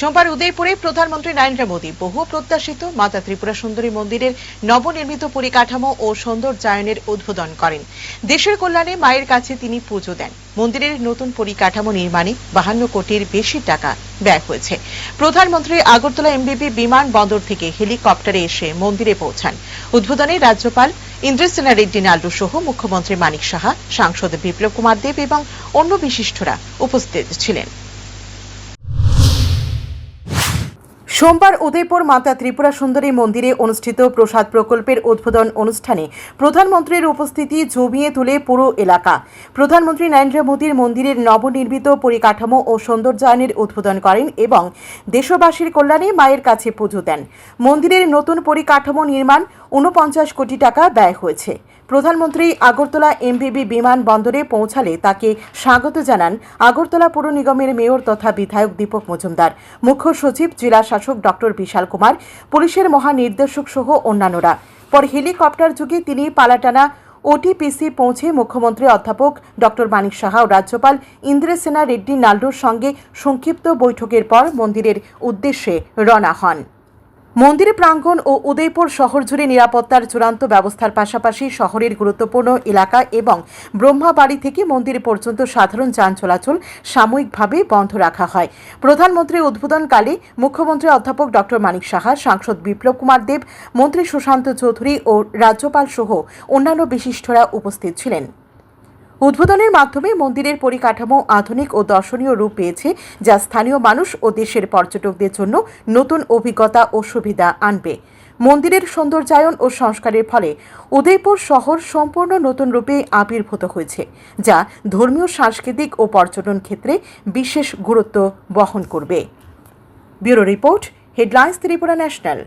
সোমবার উদয়পুরে প্রধানমন্ত্রী নরেন্দ্র মোদী বহু প্রত্যাশিত মাতা ত্রিপুরা সুন্দরী মন্দিরের নবনির্মিত পরিকাঠামো ও সৌন্দর্যায়নের উদ্বোধন করেন। দেশের কল্যাণে মায়ের কাছে তিনি পুজো দেন। মন্দিরের নতুন পরিকাঠামো নির্মাণে বাহান্ন কোটির বেশি টাকা ব্যয় হয়েছে। প্রধানমন্ত্রী আগরতলা এমবিবি বিমান বন্দর থেকে হেলিকপ্টারে এসে মন্দিরে পৌঁছান। উদ্বোধনে রাজ্যপাল ইন্দ্রসেনা রেড্ডি নাল্ডু সহ মুখ্যমন্ত্রী মানিক সাহা, সাংসদ বিপ্লব কুমার দেব এবং অন্য বিশিষ্টরা উপস্থিত ছিলেন। সোমবার উদয়পুর মাতা ত্রিপুরা সুন্দরী মন্দিরে অনুষ্ঠিত প্রসাদ প্রকল্পের উদ্বোধন অনুষ্ঠানে প্রধানমন্ত্রীর উপস্থিতি জমিয়ে তুলে পুরো এলাকা। প্রধানমন্ত্রী নরেন্দ্র মোদীর মন্দিরের নবনির্মিত পরিকাঠামো ও সৌন্দর্যায়নের উদ্বোধন করেন এবং দেশবাসীর কল্যাণে মায়ের কাছে পুজো দেন। মন্দিরের নতুন পরিকাঠামো নির্মাণ ঊনপঞ্চাশ কোটি টাকা ব্যয় হয়েছে। প্রধানমন্ত্রী আগরতলা এমবিবি বিমান বন্দরে পৌঁছালে তাকে স্বাগত জানান আগরতলা পুর নিগমের মেয়র তথা বিধায়ক দীপক মজুমদার। মুখ্য সচিব, জেলা শাসক ডক্টর বিশাল কুমার, পুলিশের মহানির্দেশক সহ অন্যান্যরা। পরে হেলিকপ্টার যুগে তিনি পালাটানা ওটিপিসি পৌঁছে মুখ্যমন্ত্রী অধ্যাপক ডক্টর মানিক সাহা ও রাজ্যপাল ইন্দ্রসেনা রেড্ডি নাল্ডুর সঙ্গে সংক্ষিপ্ত বৈঠকের পর মন্দিরের উদ্দেশ্যে রওনা হন। মন্দির প্রাঙ্গণ ও উদয়পুর শহর জুড়ে নিরাপত্তার চূড়ান্ত ব্যবস্থার পাশাপাশি শহরের গুরুত্বপূর্ণ এলাকা এবং ব্রহ্মাবাড়ি থেকে মন্দির পর্যন্ত সাধারণ যান চলাচল সাময়িকভাবে বন্ধ রাখা হয়। প্রধানমন্ত্রী উদ্বোধনকালে মুখ্যমন্ত্রী অধ্যাপক ডক্টর মানিক সাহা, সাংসদ বিপ্লব কুমার দেব, মন্ত্রী সুশান্ত চৌধুরী ও রাজ্যপাল সহ অন্যান্য বিশিষ্টরা উপস্থিত ছিলেন। উদ্বোধনের মাধ্যমে মন্দিরের পরিকাঠামো আধুনিক ও দর্শনীয় রূপ পেয়েছে, যা স্থানীয় মানুষ ও দেশের পর্যটকদের জন্য নতুন অভিজ্ঞতা ও সুবিধা আনবে। মন্দিরের সৌন্দর্যায়ন ও সংস্কারের ফলে উদয়পুর শহর সম্পূর্ণ নতুন রূপে আবির্ভূত হয়েছে, যা ধর্মীয়, সাংস্কৃতিক ও পর্যটন ক্ষেত্রে বিশেষ গুরুত্ব বহন করবে। Bureau report, headlines Tripura national.